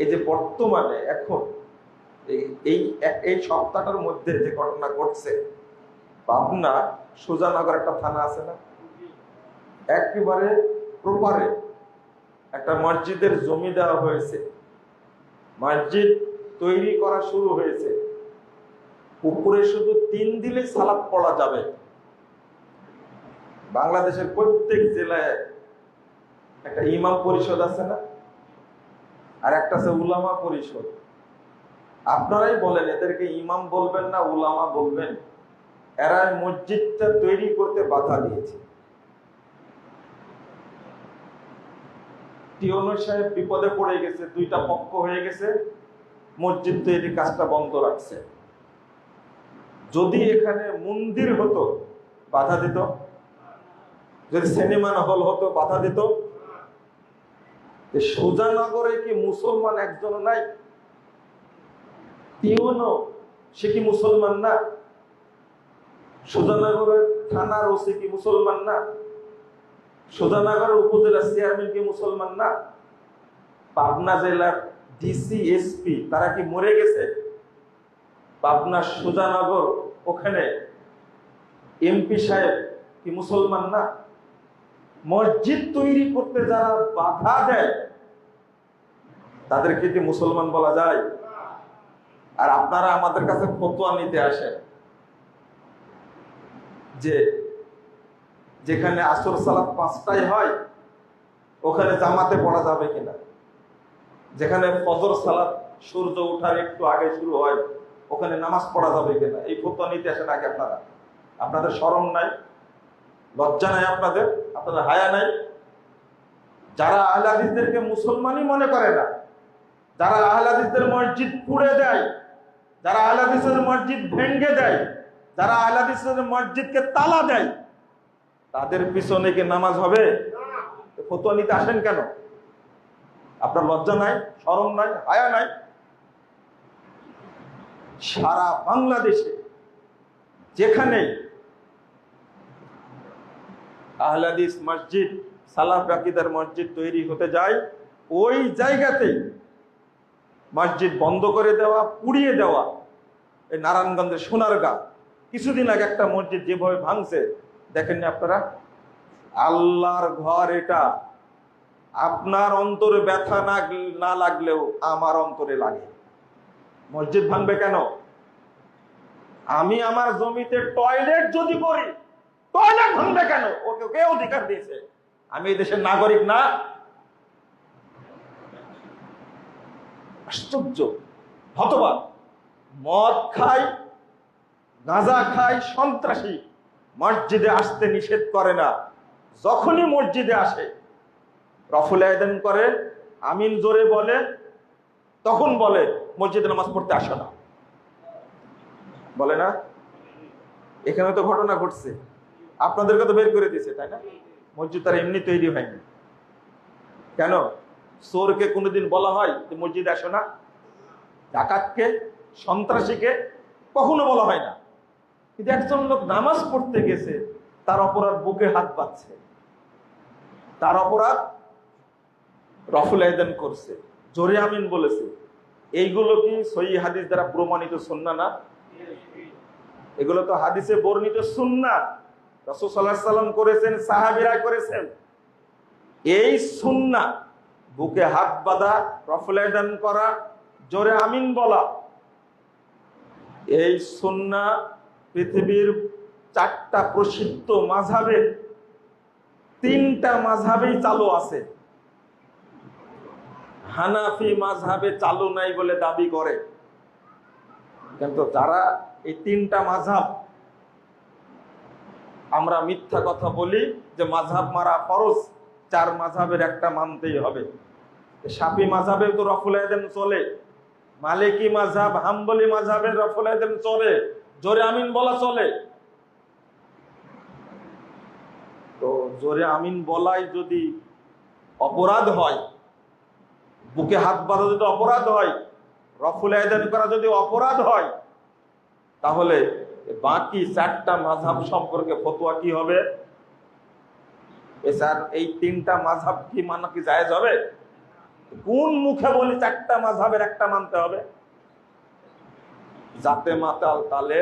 এই যে বর্তমানে এখন, এই- এই সপ্তাহটার মধ্যে যে ঘটনা ঘটছে, পাবনা সুজানগর একটা থানা আছে না? একেবারে প্রপারে একটা মসজিদের জমি দেওয়া হয়েছে। মসজিদ তৈরি করা শুরু হয়েছে। উপরে শুধু তিন দিলে সালাদ পড়া যাবে। বাংলাদেশের প্রত্যেক জেলায় একটা ইমাম পরিষদ আছে না? আর একটা আছে উলামা পরিষদ। আপনারাই বলেন, এদেরকে ইমাম বলবেন না, উলামা বলবেন। এরা মসজিদটা তৈরি করতে বাধা দিয়েছে। টিওনো সাহেব বিপদে পড়ে গেছে, দুইটা পক্ষ হয়ে গেছে, মসজিদ তৈরির কাজটা বন্ধ রাখছে। যদি এখানে মন্দির হতো, বাধা দিত। যদি সিনেমা হল হতো, বাধা দিত। সুজানগরে কি মুসলমান একজন নাই? টিওনো সে কি মুসলমান না? সুজানগরের থানার ওসি কি মুসলমান না? সুজানগরের উপজেলা চেয়ারম্যান কি মুসলমান না? পাবনা জেলার ডিসি, এসপি, তারা কি মরে গেছে? পাবনা সুজানগর ওখানে এমপি সাহেব কি মুসলমান না? মসজিদ তৈরি করতে যারা বাধা দেয়, তাদেরকে কি মুসলমান বলা যায়? আর আপনারা আমাদের কাছে ফতোয়া নিতে আসেন যে যেখানে আসর, সালাত পাঁচটায় হয়, ওখানে জামাতে পড়া যাবে কিনা? যেখানে ফজর, সালাত সূর্য ওঠার একটু আগে শুরু হয়, ওখানে নামাজ পড়া যাবে কিনা? এই ফতোয়া নিতে আসেন আগে আপনারা। আপনাদের স্মরণ নাই? লজ্জা নাই আপনাদের? আপনাদের হায়া নাই? যারা আহলাদিসদেরকে মুসলমানই মনে করে না, যারা আহলাদিসদের মসজিদ পুড়ে দেয়, যারা আহলাদিসের মসজিদ ভেঙ্গে দেয়, যারা আহলাদিসের মসজিদকে তালা দেয়, তাদের পিছনে কি নামাজ হবে? ফতোয়া নিতে আসেন কেন? আপনার লজ্জা নাই? শরম নাই? হায়া নাই? সারা বাংলাদেশে যেখানে আহলাদিস মসজিদ, সালাফ আকিদার মসজিদ তৈরি হতে যায়। ওই জায়গাতেই মসজিদ বন্ধ করে দেওয়া, পুড়িয়ে দেওয়া। এই নারায়ণগঞ্জের সোনারগা। কিছুদিন আগে একটা মসজিদ যেভাবে ভাঙছে দেখেননি আপনারা? আল্লাহর ঘর এটা। আপনার অন্তরে ব্যথা না না লাগলেও আমার অন্তরে লাগে। মসজিদ ভাঙবে কেন? আমি আমার জমিতে টয়লেট যদি করি টয়লেট ভাঙবে কেন? ওকে কে অধিকার দিয়েছে? আমি এই দেশের নাগরিক না। আশ্চর্য, হতবাক। মদ খাই, গাঁজা খাই, সন্ত্রাসী। মসজিদে আসতে নিষেধ করে না। যখনই মসজিদে আসে, রফুল আয়দান করে, আমিন জোরে বলে, তখন বলে, মসজিদে নামাজ পড়তে আসো না। বলে না? এখানে তো ঘটনা ঘটছে। আপনাদেরকে তো বের করে দিয়েছে, তাই না? মসজিদ তার এমনি তৈরি হয়নি। কেন? চোরকে কোনোদিন বলা হয় যে মসজিদে আসো না। ডাকাতকে সন্ত্রাসীকে কখনো বলা হয় না। কিন্তু একজন লোক নামাজ পড়তে গেছে, তার অপরাধ বুকে হাত পাচ্ছে তার অপরাধ রফুল আয়দান করছে। জোরে আমিন বলেছে। এইগুলো কি সই হাদিস দ্বারা প্রমাণিত সুন্না না? এগুলো তো হাদিসে বর্ণিত সুন্না। রসুল সাল্লাহ সাল্লাম করেছেন, সাহাবিরা করেছেন। এই সুন্না বুকে হাত বাঁধা রফলায়দান করা, জোরে আমিন বলা। এই সুন্না পৃথিবীর চারটা প্রসিদ্ধ মাঝাবে তিনটা মাঝাবেই চালু আছে। হানাফি মাঝাবে চালু নাই বলে দাবি করে। কিন্তু যারা এই তিনটা মাঝাব আমরা মিথ্যা কথা বলি যে মাঝাব মারা ফরজ, চার মাঝাবের একটা মানতেই হবে। সাপি মাঝাবে তো রফুল আয়দেন চলে, মালিকি মাঝাব হাম্বলি মাঝাবের রফুল আয়দেন চলে, জোরে আমিন বলা চলে। তো জোরে আমিন বলাই যদি অপরাধ হয়, বুকে হাত বাঁধা যদি অপরাধ হয়, রফুল আয়দান করা যদি অপরাধ হয়, তাহলে বাকি চারটা মাঝাব সম্পর্কে ফতুয়া কি হবে? স্যার, এই তিনটা মাঝাব কি মানা কি জায়েজ হবে? কোন মুখে বলি চারটা মাঝাবের একটা মানতে হবে? যাতে মাতাল তালে